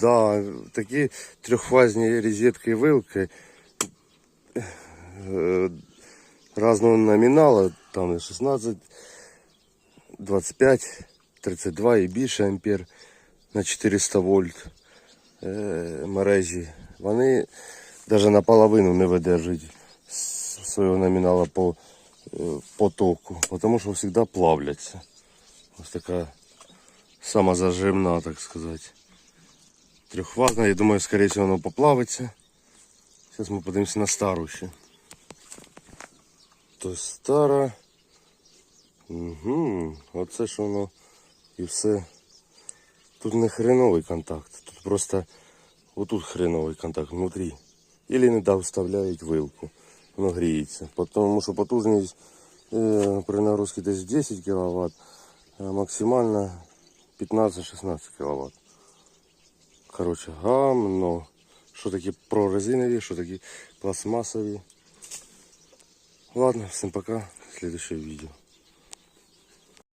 Да, такі трьохфазні розетки і вилки е, разного номінала, там і 16, 25, 32 і більше ампер на 400 вольт е, мережі. Вони навіть наполовину не видержують с- свого номінала по е, потоку, тому що завжди плавляться. Ось така самозажимна, так сказати. Трехфазна, я думаю, скорее всего, воно поплавиться. Сейчас ми подивимося на стару ще. То стара. Угу. Оце ж воно і все. Тут не хреновий контакт. Тут просто отут хреновий контакт внутрі. Или не вставляють вилку. Воно гріється. Тому що потужність е, при нагрузці десь 10 кВт, а максимально 15-16 кВт. Короче, гамно. Що такі прорезинові, що такі пластмасові. Ладно, всім пока. Следующее видео.